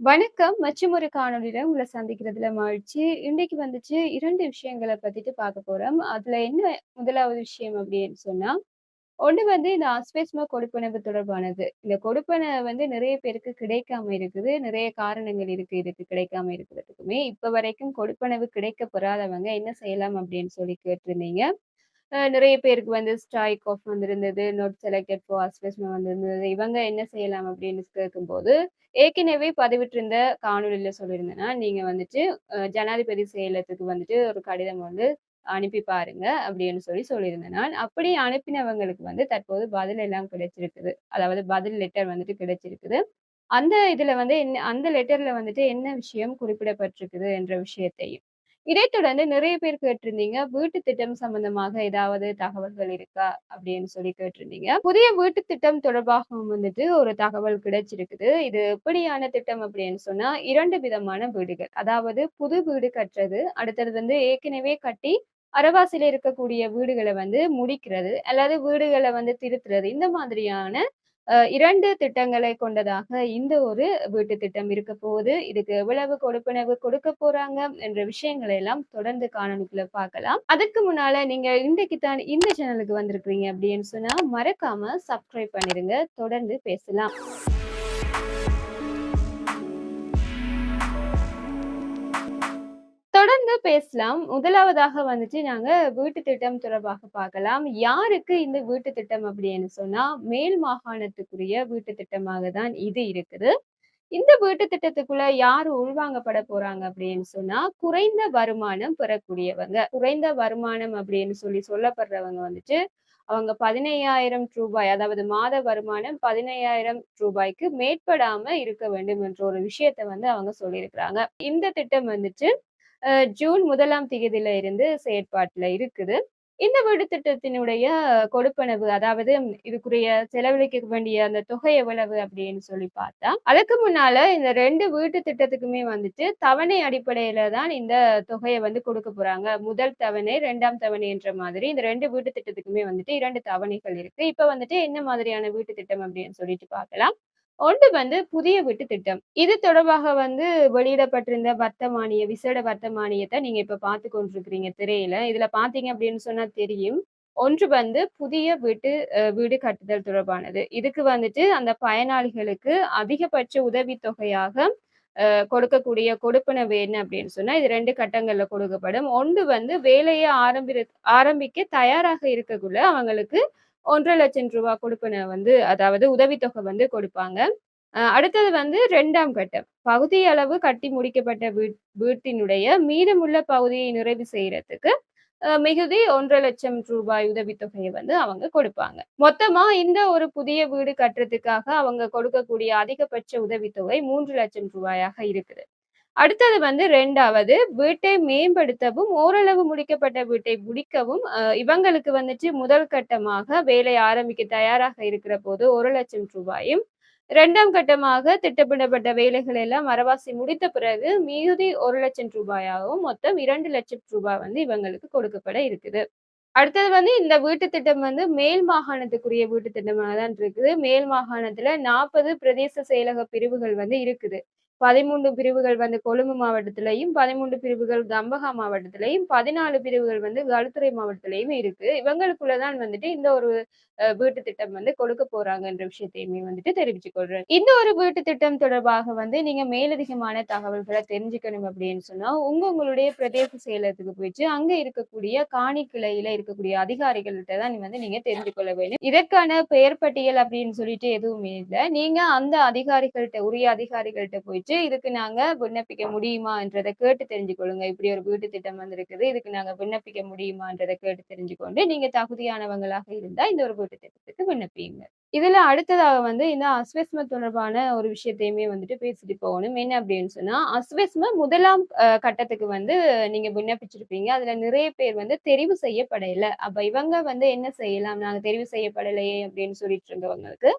வணக்கம். மற்றும் ஒரு காணொலியில உங்களை சந்திக்கிறதுல மகிழ்ச்சி. இன்னைக்கு வந்துச்சு இரண்டு விஷயங்களை பத்திட்டு பார்க்க போறோம். அதுல என்ன முதலாவது விஷயம் அப்படின்னு சொன்னா, ஒண்ணு வந்து இந்த ஆஸ்பெஸ்ம கொடுப்பனவு தொடர்பானது. இந்த கொடுப்பனை வந்து நிறைய பேருக்கு கிடைக்காம இருக்குது. நிறைய காரணங்கள் இருக்கு இதுக்கு கிடைக்காம இருக்கிறதுக்குமே. இப்ப வரைக்கும் கொடுப்பனவு கிடைக்க பெறாதவங்க என்ன செய்யலாம் அப்படின்னு சொல்லி கேட்டிருந்தீங்க. நிறைய பேருக்கு வந்து ஸ்ட்ரைக் ஆஃப் வந்திருந்தது. நோட் செலக்டட் ஃபார் அஸ்பெஸ்ம வந்திருந்தது. இவங்க என்ன செய்யலாம் அப்படின்னு கேட்கும்போது, ஏற்கனவே பதிவிட்டிருந்த காணொலியில் சொல்லியிருந்தேன்னா, நீங்கள் வந்துட்டு ஜனாதிபதி செயலத்துக்கு வந்துட்டு ஒரு கடிதம் வந்து அனுப்பி பாருங்க அப்படின்னு சொல்லி சொல்லியிருந்தேன் நான். அப்படி அனுப்பினவங்களுக்கு வந்து தற்போது பதில் எல்லாம் கிடைச்சிருக்குது. அதாவது பதில் லெட்டர் வந்துட்டு கிடைச்சிருக்குது. அந்த இதுல வந்து என்ன அந்த லெட்டர்ல வந்துட்டு என்ன விஷயம் குறிப்பிடப்பட்டிருக்குது என்ற விஷயத்தையும். இதை தொடர்ந்து நிறைய பேர் கேட்டிருந்தீங்க, வீட்டு திட்டம் சம்பந்தமாக ஏதாவது தகவல்கள் இருக்கா? அப்படின்னு சொல்லி கேட்டிருந்தீங்க. புதிய வீட்டு திட்டம் தொடர்பாகவும் வந்துட்டு ஒரு தகவல் கிடைச்சிருக்குது. இது எப்படியான திட்டம் அப்படின்னு சொன்னா, இரண்டு விதமான வீடுகள். அதாவது புது வீடு கட்டுறது, அடுத்தது வந்து ஏற்கனவே கட்டி அரவாசியில இருக்கக்கூடிய வீடுகளை வந்து முடிக்கிறது, அல்லது வீடுகளை வந்து திருத்துறது. இந்த மாதிரியான இரண்டு திட்டங்களை கொண்டதாக இந்த ஒரு வீட்டு திட்டம் இருக்க போகுது. இதுக்கு எவ்வளவு கொடுப்பனவு கொடுக்க போறாங்க என்ற விஷயங்களை எல்லாம் தொடர்ந்து காணொலிக்குள்ள பார்க்கலாம். அதுக்கு முன்னால நீங்க இன்றைக்கு தான் இந்த சேனலுக்கு வந்திருக்கிறீங்க அப்படின்னு சொன்னா, மறக்காம சப்ஸ்கிரைப் பண்ணிருங்க. தொடர்ந்து பேசலாம். தொடர்ந்து பேசலாம். முதலாவதாக வந்துட்டு நாங்க வீட்டு திட்டம் தொடர்பாக பார்க்கலாம். யாருக்கு இந்த வீட்டு திட்டம் அப்படின்னு சொன்னா, மேல் மாகாணத்துக்குரிய வீட்டு திட்டமாக தான் இது இருக்குது. இந்த வீட்டு திட்டத்துக்குள்ள யாரு உள்வாங்கப்பட போறாங்க அப்படின்னு சொன்னா, குறைந்த வருமானம் பெறக்கூடியவங்க. குறைந்த வருமானம் அப்படின்னு சொல்லி சொல்லப்படுறவங்க வந்துட்டு, அவங்க பதினையாயிரம் ரூபாய் அதாவது மாத வருமானம் பதினையாயிரம் ரூபாய்க்கு மேற்படாம இருக்க வேண்டும் என்ற ஒரு விஷயத்த வந்து அவங்க சொல்லியிருக்கிறாங்க. இந்த திட்டம் வந்துட்டு ஜூன் முதலாம் தேதியில இருந்து செயற்பாட்டுல இருக்குது. இந்த வீடு திட்டத்தினுடைய கொடுப்பனவு அதாவது இதுக்குரிய செலவழிக்க வேண்டிய அந்த தொகை எவ்வளவு அப்படின்னு சொல்லி பார்த்தா, அதுக்கு முன்னால இந்த ரெண்டு வீட்டு திட்டத்துக்குமே வந்துட்டு தவணை அடிப்படையில தான் இந்த தொகையை வந்து கொடுக்க போறாங்க. முதல் தவணை, ரெண்டாம் தவணை என்ற மாதிரி இந்த ரெண்டு வீட்டு திட்டத்துக்குமே வந்துட்டு இரண்டு தவணைகள் இருக்கு. இப்ப வந்துட்டு என்ன மாதிரியான வீட்டு திட்டம் அப்படின்னு சொல்லிட்டு பார்க்கலாம். ஒன்று வந்து புதிய வீட்டு திட்டம். இது தொடர்பாக வந்து வெளியிடப்பட்டிருந்த வர்த்தமானிய விசேட வர்த்தமானியத்தை நீங்க இப்ப பார்த்து கொண்டிருக்கிறீங்க திரையில. இதுல பார்த்தீங்க அப்படின்னு சொன்னா தெரியும். ஒன்று வந்து புதிய வீட்டு வீடு கட்டுதல் தொடர்பானது. இதுக்கு வந்துட்டு அந்த பயனாளிகளுக்கு அதிகபட்ச உதவித்தொகையாக கொடுக்கக்கூடிய கொடுப்பனவு என்ன அப்படின்னு சொன்னா, இது ரெண்டு கட்டங்கள்ல கொடுக்கப்படும். ஒன்று வந்து வேலையை ஆரம்பி ஆரம்பிக்க தயாராக இருக்கக்குள்ள அவங்களுக்கு ஒன்றரை லட்சம் ரூபாய் கொடுப்பன வந்து அதாவது உதவித்தொகை வந்து கொடுப்பாங்க. அடுத்தது வந்து ரெண்டாம் கட்டம். பகுதி அளவு கட்டி முடிக்கப்பட்ட வீட் வீட்டினுடைய மீதமுள்ள பகுதியை நிறைவு செய்யறதுக்கு மிகுதி மிகுதி ரூ. 1,50,000 உதவித்தொகைய வந்து அவங்க கொடுப்பாங்க. மொத்தமா இந்த ஒரு புதிய வீடு கட்டுறதுக்காக அவங்க கொடுக்கக்கூடிய அதிகபட்ச உதவித்தொகை ரூ. 3,00,000 இருக்குது. அடுத்தது வந்து ரெண்டாவது வீட்டை மேம்படுத்தவும், ஓரளவு முடிக்கப்பட்ட வீட்டை முடிக்கவும் இவங்களுக்கு வந்துட்டு முதல் கட்டமாக வேலை ஆரம்பிக்க தயாராக இருக்கிற போது ஒரு லட்சம் ரூபாயும் இரண்டாம் கட்டமாக திட்டமிடப்பட்ட வேலைகள் எல்லாம் மரவாசி முடித்த பிறகு மீதி ரூ. 1,00,000யாகவும் மொத்தம் இரண்டு லட்சம் ரூபாய் வந்து இவங்களுக்கு கொடுக்கப்பட இருக்குது. அடுத்தது வந்து இந்த வீட்டு திட்டம் வந்து மேல் மாகாணத்துக்குரிய வீட்டு திட்டமாக தான் இருக்குது. மேல் மாகாணத்துல 40 பிரதேச செயலக பிரிவுகள் வந்து இருக்குது. 13 பிரிவுகள் வந்து கொழும்பு மாவட்டத்திலையும் பதிமூன்று பிரிவுகள் கம்பகா மாவட்டத்திலையும் பதினாலு பிரிவுகள் வந்து களுத்துறை மாவட்டத்திலையும் இருக்கு. இவங்களுக்குள்ளதான் வந்துட்டு இந்த ஒரு வீட்டு திட்டம் வந்து கொடுக்க போறாங்கன்ற விஷயத்தையுமே வந்துட்டு தெரிவிச்சுக் கொள்றேன். இந்த ஒரு வீட்டு திட்டம் தொடர்பாக வந்து நீங்க மேலதிகமான தகவல்களை தெரிஞ்சுக்கணும் அப்படின்னு சொன்னா, உங்க உங்களுடைய பிரதேச செயலகத்துக்கு போயிட்டு, அங்க இருக்கக்கூடிய காணி கிளையில இருக்கக்கூடிய அதிகாரிகள்கிட்ட தான் வந்து நீங்க தெரிஞ்சு கொள்ள வேண்டும். இதற்கான பெயர் பட்டியல் அப்படின்னு சொல்லிட்டு எதுவுமே இல்லை நீங்க அந்த அதிகாரிகள்கிட்ட உரிய அதிகாரிகள்கிட்ட போயிட்டு, இதுக்கு நாங்க விண்ணப்பிக்க முடியுமான்றதை கேட்டு தெரிஞ்சு கொள்ளுங்க. இப்படி ஒரு வீட்டு திட்டம் வந்திருக்குது. இதுக்கு நாங்க விண்ணப்பிக்க முடியுமான்றதை கேட்டு தெரிஞ்சுக்கொண்டு, நீங்க தகுதியானவங்களாக இருந்தா இந்த ஒரு வீட்டு திட்டத்துக்கு விண்ணப்பியுங்க. இதுல அடுத்ததாக வந்து இந்த அஸ்வெஸ்ம தொடர்பான ஒரு விஷயத்தையுமே வந்துட்டு பேசிட்டு போகணும். என்ன அப்படின்னு சொன்னா, அஸ்வெஸ்ம முதலாம் கட்டத்துக்கு வந்து நீங்க விண்ணப்பிச்சிருப்பீங்க. அதுல நிறைய பேர் வந்து தெரிவு செய்யப்படலை அப்ப இவங்க வந்து என்ன செய்யலாம்? நாங்க தெரிவு செய்யப்படலையே அப்படின்னு சொல்லிட்டு இருந்தவங்களுக்கு,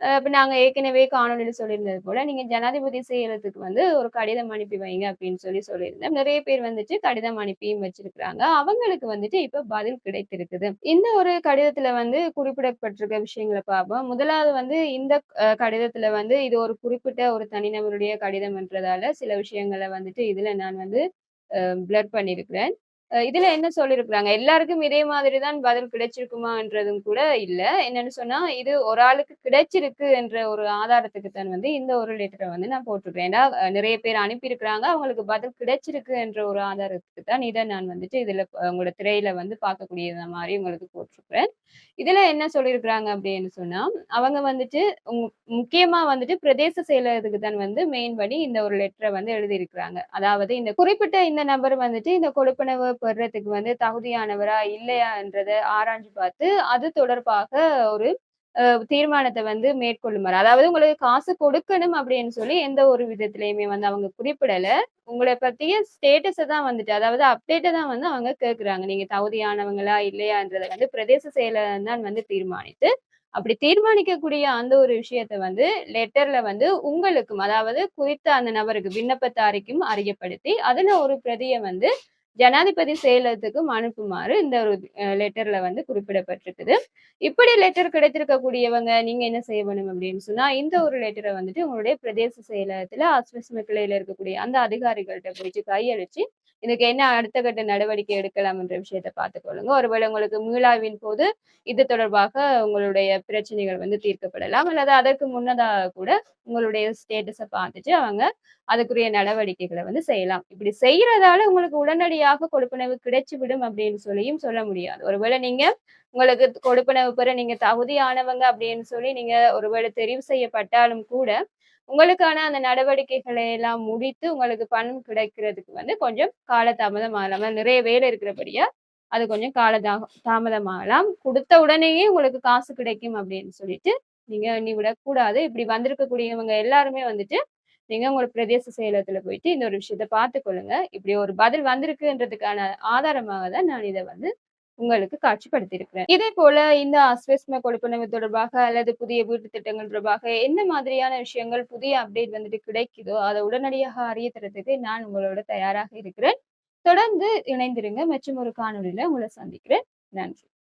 இப்போ நாங்கள் ஏற்கனவே காணொலியில் சொல்லியிருந்தது போல, நீங்கள் ஜனாதிபதி செயலகத்துக்கு வந்து ஒரு கடிதம் அனுப்பி வைங்க அப்படின்னு சொல்லி சொல்லியிருந்தேன். நிறைய பேர் வந்துட்டு கடிதம் அனுப்பியும் வச்சிருக்கிறாங்க. அவங்களுக்கு வந்துட்டு இப்போ பதில் கிடைத்திருக்குது. இந்த ஒரு கடிதத்துல வந்து குறிப்பிடப்பட்டிருக்க விஷயங்கள பார்ப்போம். முதலாவது வந்து இந்த கடிதத்தில் கடிதத்துல வந்து இது ஒரு குறிப்பிட்ட ஒரு தனிநபருடைய கடிதம்ன்றதால சில விஷயங்கள வந்துட்டு இதுல நான் வந்து அ பிளர் பண்ணியிருக்கிறேன். இதுல என்ன சொல்லியிருக்கிறாங்க, எல்லாருக்கும் இதே மாதிரி தான் பதில் கிடைச்சிருக்குமான்றதும் கூட இல்ல. என்னன்னு சொன்னா, இது ஒரு ஆளுக்கு கிடைச்சிருக்கு என்ற ஒரு ஆதாரத்துக்கு தான் வந்து இந்த ஒரு லெட்டரை வந்து நான் போட்டிருக்கேன் ஏன்னா, நிறைய பேர் அனுப்பியிருக்கிறாங்க. அவங்களுக்கு பதில் கிடைச்சிருக்கு என்ற ஒரு ஆதாரத்துக்கு தான் இதை நான் வந்துட்டு இதுல உங்களோட திரையில வந்து பார்க்கக்கூடிய மாதிரி உங்களுக்கு போட்டிருக்கிறேன். இதுல என்ன சொல்லியிருக்கிறாங்க அப்படின்னு சொன்னா, அவங்க வந்துட்டு முக்கியமா வந்துட்டு பிரதேச செயலகத்துக்கு தான் வந்து மெயின் பண்ணி இந்த ஒரு லெட்டரை வந்து எழுதியிருக்கிறாங்க. அதாவது இந்த குறிப்பிட்ட இந்த நபர் வந்துட்டு இந்த கொடுப்பனவு பெறுறதுக்கு வந்து தகுதியானவரா? இல்லையான்றத ஆராய்ஞ்சு பார்த்து, அது தொடர்பாக ஒரு தீர்மானத்தை வந்து மேற்கொள்ளுமாறு. அதாவது உங்களுக்கு காசு கொடுக்கணும் அப்படின்னு சொல்லி எந்த ஒரு விதத்திலயுமே வந்து அவங்க குறிப்பிடல. உங்களை பத்திய ஸ்டேட்டஸ தான் வந்துட்டு அதாவது அப்டேட்டை தான் வந்து அவங்க கேட்குறாங்க. நீங்க தகுதியானவங்களா? இல்லையான்றத வந்து பிரதேச செயலகம் தான் வந்து தீர்மானித்து, அப்படி தீர்மானிக்கக்கூடிய அந்த ஒரு விஷயத்த வந்து லெட்டர்ல வந்து உங்களுக்கும், அதாவது குறித்த அந்த நபருக்கு விண்ணப்பத்தாரிக்கும் அறியப்படுத்தி, அதுல ஒரு பிரதியை வந்து ஜனாதிபதி செயலகத்துக்கும் அனுப்புமாறு இந்த ஒரு லெட்டர்ல வந்து குறிப்பிடப்பட்டிருக்குது. இப்படி லெட்டர் கிடைத்திருக்கக்கூடியவங்க நீங்க என்ன செய்ய வேணும் அப்படின்னு சொன்னா, இந்த ஒரு லெட்டரை வந்துட்டு உங்களுடைய பிரதேச செயலகத்துல ஆஸ்வஸ்ம கிளையில இருக்கக்கூடிய அந்த அதிகாரிகள்கிட்ட போயிட்டு கையளிச்சு, இதுக்கு என்ன அடுத்த கட்ட நடவடிக்கை எடுக்கலாம்ன்ற விஷயத்த பார்த்துக்கொள்ளுங்க. ஒருவேளை உங்களுக்கு மீளாவின் போது இது தொடர்பாக உங்களுடைய பிரச்சனைகள் வந்து தீர்க்கப்படலாம். அல்லது அதற்கு முன்னதாக கூட உங்களுடைய ஸ்டேட்டஸை பார்த்துட்டு அவங்க அதுக்குரிய நடவடிக்கைகளை வந்து செய்யலாம். இப்படி செய்யறதால உங்களுக்கு உடனடி உடனடியாக கொடுப்பனவு கிடைச்சிவிடும் அப்படின்னு சொல்லியும் சொல்ல முடியாது. ஒருவேளை நீங்க உங்களுக்கு கொடுப்பனவு பெற நீங்க தகுதியானவங்க அப்படின்னு சொல்லி நீங்க ஒருவேளை தெரிவு செய்யப்பட்டாலும் கூட, உங்களுக்கான அந்த நடவடிக்கைகளை எல்லாம் முடித்து உங்களுக்கு பணம் கிடைக்கிறதுக்கு வந்து கொஞ்சம் கால ஆகலாம். நிறைய வேலை இருக்கிறபடியா, அது கொஞ்சம் காலதாக தாமதமாகலாம். கொடுத்த உடனேயே உங்களுக்கு காசு கிடைக்கும் அப்படின்னு சொல்லிட்டு, நீங்க எண்ணி விடக்கூடாது. இப்படி வந்திருக்கக்கூடியவங்க எல்லாருமே வந்துட்டு, நீங்க உங்களோட பிரதேச செயலகத்துல போயிட்டு இந்த ஒரு விஷயத்த பார்த்துக்கொள்ளுங்க. இப்படி ஒரு பதில் வந்திருக்குன்றதுக்கான ஆதாரமாக தான் நான் இதை வந்து உங்களுக்கு காட்சிப்படுத்தியிருக்கிறேன். இதே போல இந்த அஸ்வஸ்ம கொடுப்பனவு தொடர்பாக அல்லது புதிய வீட்டு திட்டங்கள் தொடர்பாக என்ன மாதிரியான விஷயங்கள் புதிய அப்டேட் வந்துட்டு கிடைக்குதோ, அதை உடனடியாக அறிய தரத்துக்கு நான் உங்களோட தயாராக இருக்கிறேன். தொடர்ந்து இணைந்திருங்க. மற்றும் ஒரு காணொலியில உங்களை சந்திக்கிறேன். நன்றி.